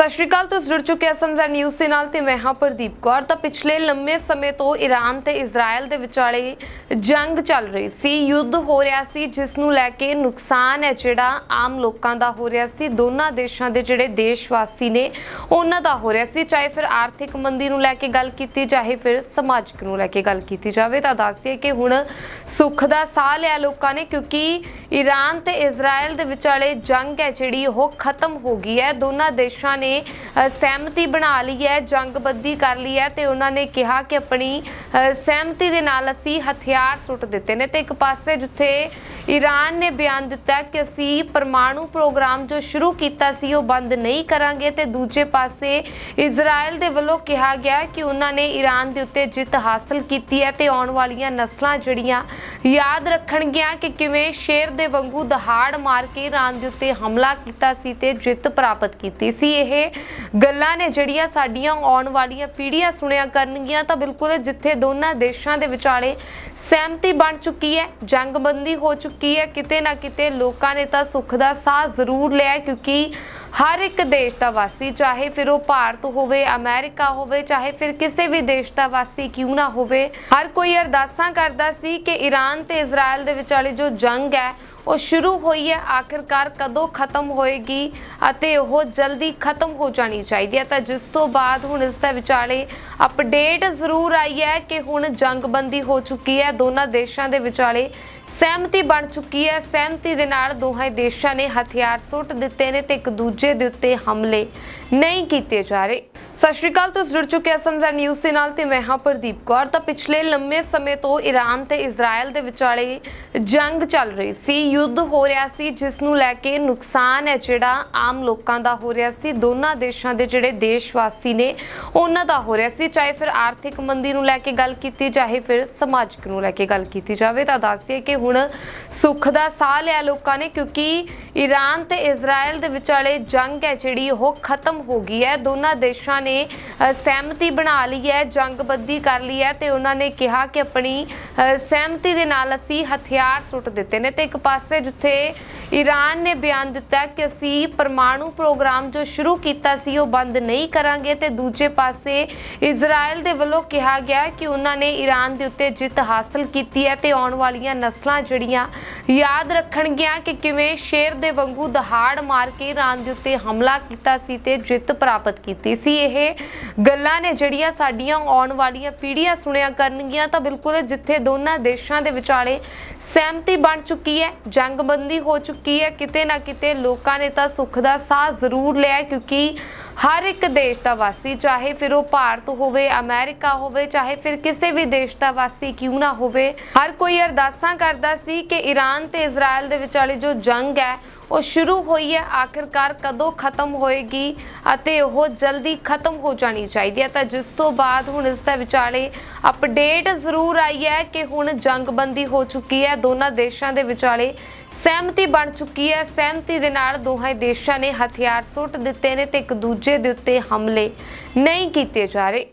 ਸਤਿ ਸ਼੍ਰੀ ਅਕਾਲ, ਤੁਸੀਂ ਜੁੜ ਚੁੱਕੇ ਹੋ ਸਮਝਾ ਨਿਊਜ਼ ਦੇ ਨਾਲ ਤੇ ਮੈਂ ਹਾਂ ਪ੍ਰਦੀਪ ਕੌਰ। ਤਾਂ ਪਿਛਲੇ ਲੰਮੇ ਸਮੇਂ ਤੋਂ ਈਰਾਨ ਤੇ ਇਜ਼ਰਾਈਲ ਦੇ ਵਿਚਾਲੇ ਜੰਗ ਚੱਲ ਰਹੀ ਸੀ, ਯੁੱਧ ਹੋ ਰਿਹਾ ਸੀ, ਜਿਸ ਨੂੰ ਲੈ ਕੇ ਨੁਕਸਾਨ ਹੈ ਜਿਹੜਾ ਆਮ ਲੋਕਾਂ ਦਾ ਹੋ ਰਿਹਾ ਸੀ, ਦੋਨਾਂ ਦੇਸ਼ਾਂ ਦੇ ਜਿਹੜੇ ਦੇਸ਼ ਵਾਸੀ ਨੇ ਉਹਨਾਂ ਦਾ ਹੋ ਰਿਹਾ ਸੀ, ਚਾਹੇ ਫਿਰ ਆਰਥਿਕ ਮੰਦੀ ਨੂੰ ਲੈ ਕੇ ਗੱਲ ਕੀਤੀ ਚਾਹੇ ਫਿਰ ਸਮਾਜਿਕ ਨੂੰ ਲੈ ਕੇ ਗੱਲ ਕੀਤੀ ਜਾਵੇ, ਤਾਂ ਦੱਸਦੀਏ ਕਿ ਹੁਣ ਸੁੱਖ ਦਾ ਸਾਹ ਲਿਆ ਲੋਕਾਂ ਨੇ, ਕਿਉਂਕਿ ਈਰਾਨ ਤੇ ਇਜ਼ਰਾਈਲ ਦੇ ਵਿਚਾਲੇ ਜੰਗ ਹੈ ਜਿਹੜੀ, ਉਹ ਖਤਮ ਹੋ ਗਈ ਹੈ। ਦੋਨਾਂ ਦੇਸ਼ਾਂ ਨੇ ਅ, ਸਹਿਮਤੀ ਬਣਾ ਲਈ ਹੈ ਜੰਗਬੰਦੀ ਕਰ ਲਈ ਹੈ ਤੇ ਉਹਨਾਂ ਨੇ ਕਿਹਾ ਕਿ ਆਪਣੀ ਸਹਿਮਤੀ ਦੇ ਨਾਲ ਅਸੀਂ ਹਥਿਆਰ ਸੁੱਟ ਦਿੱਤੇ ਨੇ। ਤੇ ਇੱਕ ਪਾਸੇ ਜਿੱਥੇ ਈਰਾਨ ਨੇ ਬਿਆਨ ਦਿੱਤਾ ਕਿ ਅਸੀਂ ਪਰਮਾਣੂ ਪ੍ਰੋਗਰਾਮ ਜੋ ਸ਼ੁਰੂ ਕੀਤਾ ਸੀ ਉਹ ਬੰਦ ਨਹੀਂ ਕਰਾਂਗੇ ਤੇ ਦੂਜੇ ਪਾਸੇ ਇਜ਼ਰਾਈਲ ਦੇ ਵੱਲੋਂ ਕਿਹਾ ਗਿਆ ਕਿ ਉਹਨਾਂ ਨੇ ਈਰਾਨ ਦੇ ਉੱਤੇ ਜਿੱਤ ਹਾਸਲ ਕੀਤੀ ਹੈ ਤੇ ਆਉਣ ਵਾਲੀਆਂ ਨਸਲਾਂ ਜਿਹੜੀਆਂ ਯਾਦ ਰੱਖਣਗੀਆਂ ਕਿ ਕਿਵੇਂ ਸ਼ੇਰ ਦੇ ਵਾਂਗੂ ਦਹਾੜ ਮਾਰ ਕੇ ਈਰਾਨ ਦੇ ਉੱਤੇ ਹਮਲਾ ਕੀਤਾ ਸੀ ਤੇ ਜਿੱਤ ਪ੍ਰਾਪਤ ਕੀਤੀ ਸੀ। ਇਹ ਗੱਲਾਂ ਨੇ ਜਿਹੜੀਆਂ ਸਾਡੀਆਂ ਆਉਣ ਵਾਲੀਆਂ ਪੀੜ੍ਹੀਆਂ ਸੁਣਿਆ ਕਰਨਗੀਆਂ, ਤਾਂ ਬਿਲਕੁਲ ਜਿੱਥੇ ਦੋਨਾਂ ਦੇਸ਼ਾਂ ਦੇ ਵਿਚਾਲੇ ਸਹਿਮਤੀ ਬਣ ਚੁੱਕੀ ਹੈ, ਜੰਗਬੰਦੀ ਹੋ ਚੁੱਕੀ ਹੈ, ਕਿਤੇ ਨਾ ਕਿਤੇ ਲੋਕਾਂ ਨੇ ਤਾਂ ਸੁੱਖ ਦਾ ਸਾਹ ਜ਼ਰੂਰ ਲਿਆ ਕਿਉਂਕਿ ਹਰ ਇੱਕ ਦੇਸ਼ ਦਾ ਵਾਸੀ, ਚਾਹੇ ਫਿਰ ਉਹ ਭਾਰਤ ਹੋਵੇ, ਅਮਰੀਕਾ ਹੋਵੇ, ਚਾਹੇ ਫਿਰ ਕਿਸੇ ਵੀ ਦੇਸ਼ ਦਾ ਵਾਸੀ ਕਿਉਂ ਨਾ ਹੋਵੇ, ਹਰ ਕੋਈ ਅਰਦਾਸਾਂ ਕਰਦਾ ਸੀ ਕਿ ਈਰਾਨ ਤੇ ਇਜ਼ਰਾਈਲ ਦੇ ਵਿਚਾਲੇ ਜੋ ਜੰਗ ਹੈ ਉਹ ਸ਼ੁਰੂ ਹੋਈ ਹੈ, ਆਖਿਰਕਾਰ ਕਦੋਂ ਖਤਮ ਹੋਏਗੀ ਅਤੇ ਉਹ ਜਲਦੀ ਖਤਮ ਹੋ ਜਾਣੀ ਚਾਹੀਦੀ ਹੈ। ਤਾਂ ਜਿਸ ਤੋਂ ਬਾਅਦ ਹੁਣ ਇਸ ਦਾ ਵਿਚਾਲੇ ਅਪਡੇਟ ਜ਼ਰੂਰ ਆਈ ਹੈ ਕਿ ਹੁਣ ਜੰਗਬੰਦੀ ਹੋ ਚੁੱਕੀ ਹੈ। ਦੋਨਾਂ ਦੇਸ਼ਾਂ ਦੇ ਵਿਚਾਲੇ ਸਹਿਮਤੀ ਬਣ ਚੁੱਕੀ ਹੈ। ਸਹਿਮਤੀ ਦੇ ਨਾਲ ਦੋਹਾਂ ਦੇਸ਼ਾਂ ਨੇ ਹਥਿਆਰ ਸੁੱਟ ਦਿੱਤੇ ਨੇ ਤੇ ਇੱਕ ਦੂਜੇ ਦੇ ਉੱਤੇ ਹਮਲੇ ਨਹੀਂ ਕੀਤੇ ਜਾ ਰਹੇ। ਸਤਿ ਸ਼੍ਰੀ ਅਕਾਲ, ਤੁਸੀਂ ਜੁੜ ਚੁੱਕੇ ਹੋ ਸਮਝਾ ਨਿਊਜ਼ ਦੇ ਨਾਲ ਤੇ ਮੈਂ ਹਾਂ ਪ੍ਰਦੀਪ ਕੌਰ। ਤਾਂ ਪਿਛਲੇ ਲੰਮੇ ਸਮੇਂ ਤੋਂ ਈਰਾਨ ਤੇ ਇਜ਼ਰਾਈਲ ਦੇ ਵਿਚਾਲੇ ਜੰਗ ਚੱਲ ਰਹੀ ਸੀ, ਯੁੱਧ ਹੋ ਰਿਹਾ ਸੀ, ਜਿਸ ਨੂੰ ਲੈ ਕੇ ਨੁਕਸਾਨ ਹੈ ਜਿਹੜਾ ਆਮ ਲੋਕਾਂ ਦਾ ਹੋ ਰਿਹਾ ਸੀ, ਦੋਨਾਂ ਦੇਸ਼ਾਂ ਦੇ ਜਿਹੜੇ ਦੇਸ਼ ਵਾਸੀ ਨੇ ਉਹਨਾਂ ਦਾ ਹੋ ਰਿਹਾ ਸੀ, ਚਾਹੇ ਫਿਰ ਆਰਥਿਕ ਮੰਦੀ ਨੂੰ ਲੈ ਕੇ ਗੱਲ ਕੀਤੀ ਚਾਹੇ ਫਿਰ ਸਮਾਜਿਕ ਨੂੰ ਲੈ ਕੇ ਗੱਲ ਕੀਤੀ ਜਾਵੇ, ਤਾਂ ਦੱਸਦੀਏ ਕਿ ਹੁਣ ਸੁੱਖ ਦਾ ਸਾਹ ਲਿਆ ਲੋਕਾਂ ਨੇ, ਕਿਉਂਕਿ ਈਰਾਨ ਤੇ ਇਜ਼ਰਾਈਲ ਦੇ ਵਿਚਾਲੇ ਜੰਗ ਹੈ ਜਿਹੜੀ, ਉਹ ਖਤਮ ਹੋ ਗਈ ਹੈ। ਦੋਨਾਂ ਦੇਸ਼ਾਂ ਨੇ ਅ, ਸਹਿਮਤੀ ਬਣਾ ਲਈ ਹੈ ਜੰਗਬੰਦੀ ਕਰ ਲਈ ਹੈ ਤੇ ਉਹਨਾਂ ਨੇ ਕਿਹਾ ਕਿ ਆਪਣੀ ਅ, ਸਹਿਮਤੀ ਦੇ ਨਾਲ ਅਸੀਂ ਹਥਿਆਰ ਸੁੱਟ ਦਿੱਤੇ ਨੇ। ਤੇ ਇੱਕ ਪਾਸੇ ਜਿੱਥੇ ਈਰਾਨ ਨੇ ਬਿਆਨ ਦਿੱਤਾ ਕਿ ਅਸੀਂ ਪਰਮਾਣੂ ਪ੍ਰੋਗਰਾਮ ਜੋ ਸ਼ੁਰੂ ਕੀਤਾ ਸੀ ਉਹ ਬੰਦ ਨਹੀਂ ਕਰਾਂਗੇ ਤੇ ਦੂਜੇ ਪਾਸੇ ਇਜ਼ਰਾਈਲ ਦੇ ਵੱਲੋਂ ਕਿਹਾ ਗਿਆ ਕਿ ਉਹਨਾਂ ਨੇ ਈਰਾਨ ਦੇ ਉੱਤੇ ਜਿੱਤ ਹਾਸਲ ਕੀਤੀ ਹੈ ਤੇ ਆਉਣ ਵਾਲੀਆਂ ਨਸਲਾਂ ਜਿਹੜੀਆਂ ਯਾਦ ਰੱਖਣਗੀਆਂ ਕਿ ਕਿਵੇਂ ਸ਼ੇਰ ਦੇ ਵਾਂਗੂ ਦਹਾੜ ਮਾਰ ਕੇ ਈਰਾਨ ਦੇ ਉੱਤੇ ਹਮਲਾ ਕੀਤਾ ਸੀ ਤੇ ਜਿੱਤ ਪ੍ਰਾਪਤ ਕੀਤੀ ਸੀ। ਇਹ ਗੱਲਾਂ ਨੇ ਜਿਹੜੀਆਂ ਸਾਡੀਆਂ ਆਉਣ ਵਾਲੀਆਂ ਪੀੜ੍ਹੀਆਂ ਸੁਣਿਆ ਕਰਨਗੀਆਂ, ਤਾਂ ਬਿਲਕੁਲ ਜਿੱਥੇ ਦੋਨਾਂ ਦੇਸ਼ਾਂ ਦੇ ਵਿਚਾਲੇ ਸਹਿਮਤੀ ਬਣ ਚੁੱਕੀ ਹੈ, ਜੰਗਬੰਦੀ ਹੋ ਚੁੱਕੀ ਹੈ, ਕਿਤੇ ਨਾ ਕਿਤੇ ਲੋਕਾਂ ਨੇ ਤਾਂ ਸੁੱਖ ਦਾ ਸਾਹ ਜ਼ਰੂਰ ਲਿਆ ਕਿਉਂਕਿ ਹਰ ਇੱਕ ਦੇਸ਼ ਦਾ ਵਾਸੀ, ਚਾਹੇ ਫਿਰ ਉਹ ਭਾਰਤ ਹੋਵੇ, ਅਮਰੀਕਾ ਹੋਵੇ, ਚਾਹੇ ਫਿਰ ਕਿਸੇ ਵੀ ਦੇਸ਼ ਦਾ ਵਾਸੀ ਕਿਉਂ ਨਾ ਹੋਵੇ, ਹਰ ਕੋਈ ਅਰਦਾਸਾਂ ਕਰਦਾ ਸੀ ਕਿ ਈਰਾਨ ਤੇ ਇਜ਼ਰਾਈਲ ਦੇ ਵਿਚਾਲੇ ਜੋ ਜੰਗ ਹੈ ਉਹ ਸ਼ੁਰੂ ਹੋਈ ਹੈ, ਆਖਿਰਕਾਰ ਕਦੋਂ ਖਤਮ ਹੋਏਗੀ ਅਤੇ ਉਹ ਜਲਦੀ ਖਤਮ ਹੋ ਜਾਣੀ ਚਾਹੀਦੀ ਹੈ। ਤਾਂ ਜਿਸ ਤੋਂ ਬਾਅਦ ਹੁਣ ਇਸ ਦਾ ਵਿਚਾਲੇ ਅਪਡੇਟ ਜ਼ਰੂਰ ਆਈ ਹੈ ਕਿ ਹੁਣ ਜੰਗਬੰਦੀ ਹੋ ਚੁੱਕੀ ਹੈ। ਦੋਨਾਂ ਦੇਸ਼ਾਂ ਦੇ ਵਿਚਾਲੇ ਸਹਿਮਤੀ ਬਣ ਚੁੱਕੀ ਹੈ। ਸਹਿਮਤੀ ਦੇ ਨਾਲ ਦੋਹਾਂ ਦੇਸ਼ਾਂ ਨੇ ਹਥਿਆਰ ਸੁੱਟ ਦਿੱਤੇ ਨੇ ਤੇ ਇੱਕ ਦੂਜੇ ਦੇ ਉੱਤੇ ਹਮਲੇ ਨਹੀਂ ਕੀਤੇ ਜਾ ਰਹੇ।